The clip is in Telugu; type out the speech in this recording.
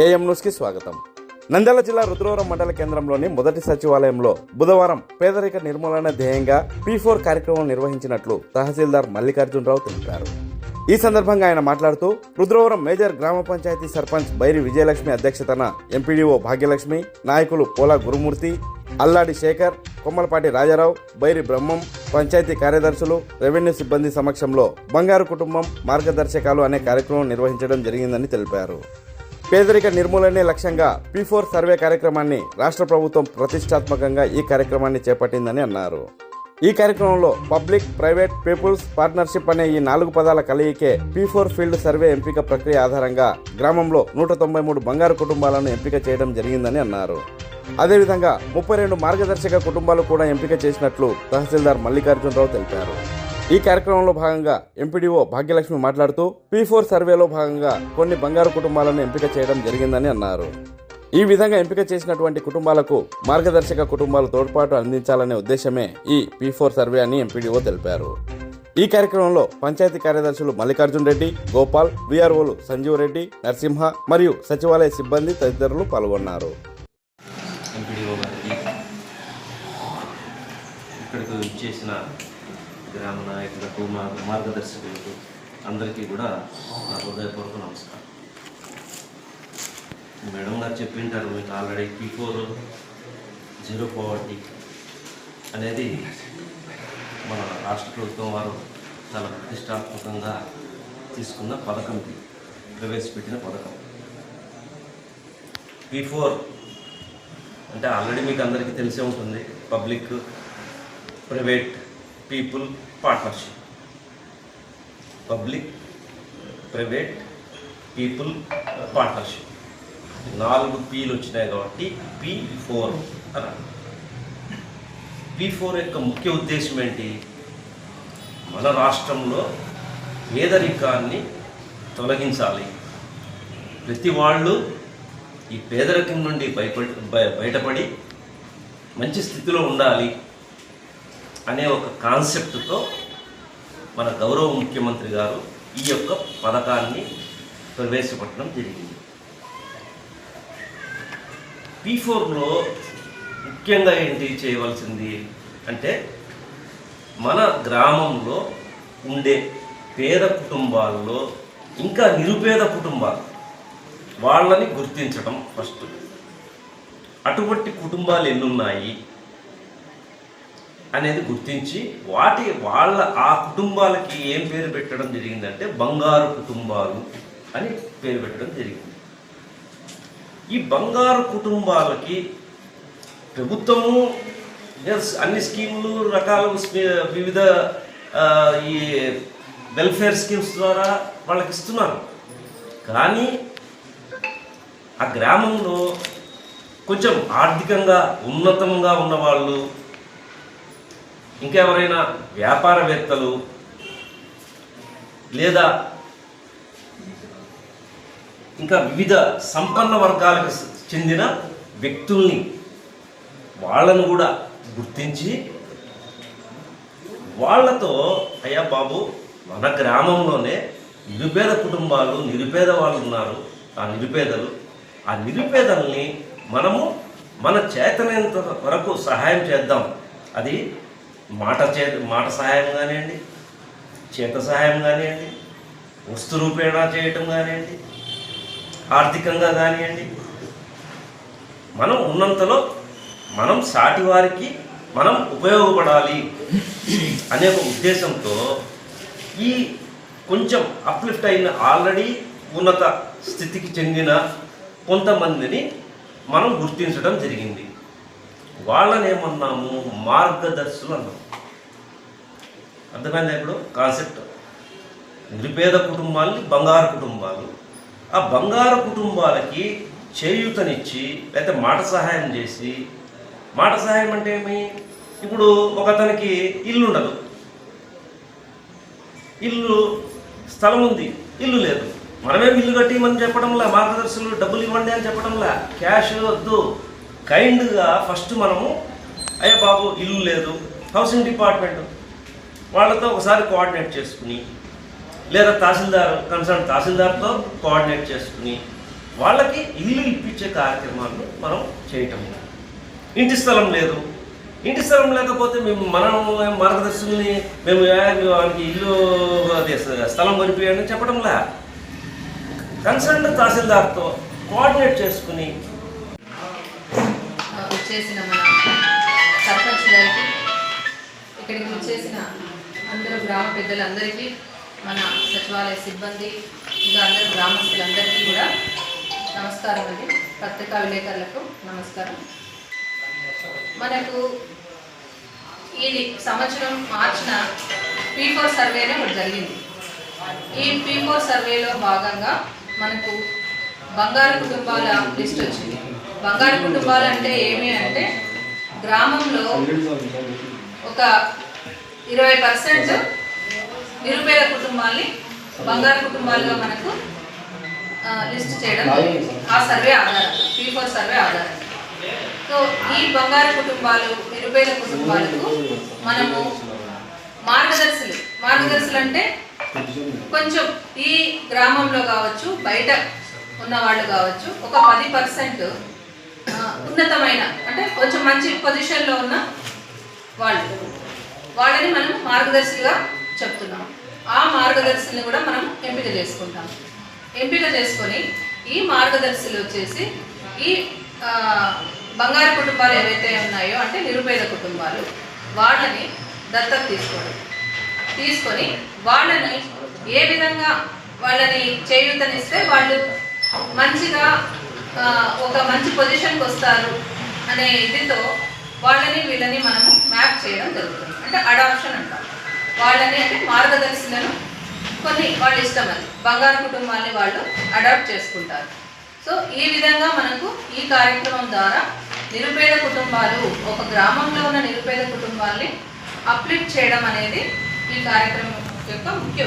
ఏఎం న్యూస్కి స్వాగతం. నంద్యాల జిల్లా రుద్రవరం మండల కేంద్రంలోని మొదటి సచివాలయంలో బుధవారం పేదరిక నిర్మూలన ధ్యేయంగా పీ ఫోర్ కార్యక్రమం నిర్వహించినట్లు తహసీల్దార్ మల్లికార్జునరావు తెలిపారు. ఈ సందర్భంగా ఆయన మాట్లాడుతూ రుద్రవరం మేజర్ గ్రామ పంచాయతీ సర్పంచ్ బైరి విజయలక్ష్మి అధ్యక్షతన ఎంపీడీఓ భాగ్యలక్ష్మి నాయకులు పోలా గురుమూర్తి అల్లాడి శేఖర్ కొమ్మలపాటి రాజారావు బైరి బ్రహ్మం పంచాయతీ కార్యదర్శులు రెవెన్యూ సిబ్బంది సమక్షంలో బంగారు కుటుంబం మార్గదర్శకాలు అనే కార్యక్రమం నిర్వహించడం జరిగిందని తెలిపారు. పేదరిక నిర్మూలనే లక్ష్యంగా పీ ఫోర్ సర్వే కార్యక్రమాన్ని రాష్ట్ర ప్రభుత్వం ప్రతిష్టాత్మకంగా ఈ కార్యక్రమాన్ని చేపట్టిందని అన్నారు. ఈ కార్యక్రమంలో పబ్లిక్ ప్రైవేట్ పీపుల్స్ పార్ట్నర్షిప్ అనే ఈ నాలుగు పదాల కలయికే పీ ఫోర్ ఫీల్డ్ సర్వే ఎంపిక ప్రక్రియ ఆధారంగా గ్రామంలో నూట తొంభై మూడు బంగారు కుటుంబాలను ఎంపిక చేయడం జరిగిందని అన్నారు. అదేవిధంగా ముప్పై రెండు మార్గదర్శక కుటుంబాలు కూడా ఎంపిక చేసినట్లు తహసీల్దార్ మల్లికార్జునరావు తెలిపారు. ఈ కార్యక్రమంలో భాగంగా ఎంపీడీఓ భాగ్యలక్ష్మి మాట్లాడుతూ పీ ఫోర్ సర్వేలో భాగంగా కొన్ని బంగారు కుటుంబాలను ఎంపిక చేయడం జరిగిందని అన్నారు. ఈ విధంగా ఎంపిక చేసినటువంటి కుటుంబాలకు మార్గదర్శక కుటుంబాలు తోడ్పాటు అందించాలనే ఉద్దేశమే ఈ పీ ఫోర్ సర్వే అని ఎంపీడీఓ తెలిపారు. ఈ కార్యక్రమంలో పంచాయతీ కార్యదర్శులు మల్లికార్జున్ రెడ్డి గోపాల్ విఆర్ఓలు సంజీవ్ రెడ్డి నరసింహ మరియు సచివాలయ సిబ్బంది తదితరులు పాల్గొన్నారు. ఇక్కడికి గ్రామ నాయకులకు మా మార్గదర్శకులకు అందరికీ కూడా నా హృదయపూర్వక నమస్కారం. మేడం గారు చెప్పింటారు మీకు already P four zero poverty అనేది మన రాష్ట్ర ప్రభుత్వం వారు చాలా ప్రతిష్టాత్మకంగా తీసుకున్న పథకం ప్రవేశపెట్టిన పథకం. పీ ఫోర్ అంటే ఆల్రెడీ మీకు అందరికీ తెలిసే ఉంటుంది public private people partnership public private people partnership నాలుగు పీలు వచ్చినాయి కాబట్టి పీ ఫోర్ అని పీ ఫోర్ యొక్క ముఖ్య ఉద్దేశం ఏంటి? మన రాష్ట్రంలో పేదరికాన్ని తొలగించాలి. ప్రతి వాళ్ళు ఈ పేదరికం నుండి భయపడి బయటపడి మంచి స్థితిలో ఉండాలి. అనే ఒక కాన్సెప్ట్తో మన గౌరవ ముఖ్యమంత్రి గారు ఈ యొక్క పథకాన్ని ప్రవేశపెట్టడం జరిగింది. పీ ఫోర్లో ముఖ్యంగా ఏంటి చేయవలసింది అంటే మన గ్రామంలో ఉండే పేద కుటుంబాల్లో ఇంకా నిరుపేద కుటుంబాలు వాళ్ళని గుర్తించడం ఫస్ట్. అటువంటి కుటుంబాలు ఎన్నున్నాయి? అనేది గుర్తించి వాటి వాళ్ళ ఆ కుటుంబాలకి ఏం పేరు పెట్టడం జరిగిందంటే బంగారు కుటుంబాలు అని పేరు పెట్టడం జరిగింది. ఈ బంగారు కుటుంబాలకి ప్రభుత్వము అన్ని స్కీములు రకాల వివిధ ఈ వెల్ఫేర్ స్కీమ్స్ ద్వారా వాళ్ళకి ఇస్తున్నారు. కానీ ఆ గ్రామంలో కొంచెం ఆర్థికంగా ఉన్నతంగా ఉన్నవాళ్ళు ఇంకెవరైనా వ్యాపారవేత్తలు లేదా ఇంకా వివిధ సంపన్న వర్గాలకు చెందిన వ్యక్తుల్ని వాళ్ళను కూడా గుర్తించి వాళ్ళతో అయ్యా బాబు మన గ్రామంలోనే నిరుపేద కుటుంబాలు నిరుపేద వాళ్ళు ఉన్నారు ఆ నిరుపేదలు. ఆ నిరుపేదల్ని మనము మన చేతనంత వరకు సహాయం చేద్దాం. అది మాట చే మాట సహాయం కానివ్వండి చేత సహాయం కానివ్వండి వస్తు రూపేణా చేయటం కానివ్వండి ఆర్థికంగా కానివ్వండి మనం ఉన్నంతలో మనం సాటి వారికి మనం ఉపయోగపడాలి అనే ఒక ఉద్దేశంతో ఈ కొంచెం అప్లిఫ్ట్ అయిన ఆల్రెడీ ఉన్నత స్థితికి చెందిన కొంతమందిని మనం గుర్తించడం జరిగింది. వాళ్ళని ఏమన్నాము మార్గదర్శులు అన్నాం అర్థమైందా ఇప్పుడు? కాన్సెప్ట్. నిరుపేద కుటుంబాలని బంగారు కుటుంబాలు. ఆ బంగారు కుటుంబాలకి చేయూతనిచ్చి లేకపోతే మాట సహాయం చేసి మాట సహాయం అంటే ఏమి? ఇప్పుడు ఒక అతనికి ఇల్లు ఉండదు ఇల్లు స్థలం ఉంది ఇల్లు లేదు. మనమే ఇల్లు కట్టిమని చెప్పడంలా? మార్గదర్శకులు డబ్బులు ఇవ్వండి అని చెప్పడంలా? క్యాష్ వద్దు. కైండ్గా ఫస్ట్ మనము అయ్యా బాబు ఇల్లు లేదు హౌసింగ్ డిపార్ట్మెంట్. వాళ్ళతో ఒకసారి కోఆర్డినేట్ చేసుకుని లేదా తహసీల్దార్ కన్సర్న్ తహసీల్దార్తో కోఆర్డినేట్ చేసుకుని వాళ్ళకి ఇల్లు ఇప్పించే కార్యక్రమాన్ని మనం చేయటం. ఇంటి స్థలం లేదు. ఇంటి స్థలం లేకపోతే మేము మనం మార్గదర్శకుల్ని మేము ఏ, వానికి ఇల్లు అదే స్థలం కొనిపోయాడని చెప్పడంలా కన్సర్న్ తహసీల్దార్తో కోఆర్డినేట్ చేసుకుని వచ్చేసిన మన సర్పంచ్ గారికి ఇక్కడికి వచ్చేసిన అందరూ గ్రామ పెద్దలందరికీ మన సచివాలయ సిబ్బంది ఇంకా అందరు గ్రామస్తులందరికీ కూడా నమస్కారం అండి. పత్రికా విలేకరులకు నమస్కారం. మనకు ఈ సంవత్సరం మార్చిన పీ ఫోర్ సర్వేనే ఒకటి జరిగింది. ఈ పీ ఫోర్ సర్వేలో భాగంగా మనకు బంగారు కుటుంబాల లిస్ట్ వచ్చింది. బంగారు కుటుంబాలు అంటే ఏమి అంటే గ్రామంలో ఒక ఇరవై పర్సెంట్ నిరుపేద కుటుంబాల్ని బంగారు కుటుంబాలుగా మనకు లిస్ట్ చేయడం ఆ సర్వే ఆధారం పీ ఫోర్ సర్వే ఆధారం. సో ఈ బంగారు కుటుంబాలు నిరుపేద కుటుంబాలకు మనము మార్గదర్శులు. మార్గదర్శులు అంటే కొంచెం ఈ గ్రామంలో కావచ్చు బయట ఉన్నవాళ్ళు కావచ్చు ఒక పది పర్సెంట్ ఉన్నతమైన అంటే కొంచెం మంచి పొజిషన్లో ఉన్న వాళ్ళు. వాళ్ళని మనం మార్గదర్శిగా చెప్తున్నాం. ఆ మార్గదర్శిని కూడా మనం ఎంపిక చేసుకుంటాం. ఎంపిక చేసుకొని ఈ మార్గదర్శులు వచ్చేసి ఈ బంగారు కుటుంబాలు ఏవైతే ఉన్నాయో అంటే నిరుపేద కుటుంబాలు వాళ్ళని దత్తత తీసుకోవడం తీసుకొని వాళ్ళని ఏ విధంగా వాళ్ళని చేయూతనిస్తే వాళ్ళు మంచిగా ఒక మంచి పొజిషన్కి వస్తారు అనే ఇదితో వాళ్ళని వీళ్ళని మనము మ్యాప్ చేయడం జరుగుతుంది. అంటే అడాప్షన్ అంటాం వాళ్ళని అంటే మార్గదర్శులను కొన్ని వాళ్ళ ఇష్టం అది. బంగారు కుటుంబాన్ని వాళ్ళు అడాప్ట్ చేసుకుంటారు. సో ఈ విధంగా మనకు ఈ కార్యక్రమం ద్వారా నిరుపేద కుటుంబాలు ఒక గ్రామంలో ఉన్న నిరుపేద కుటుంబాల్ని అప్లిఫ్ట్ చేయడం అనేది ఈ కార్యక్రమం యొక్క ముఖ్య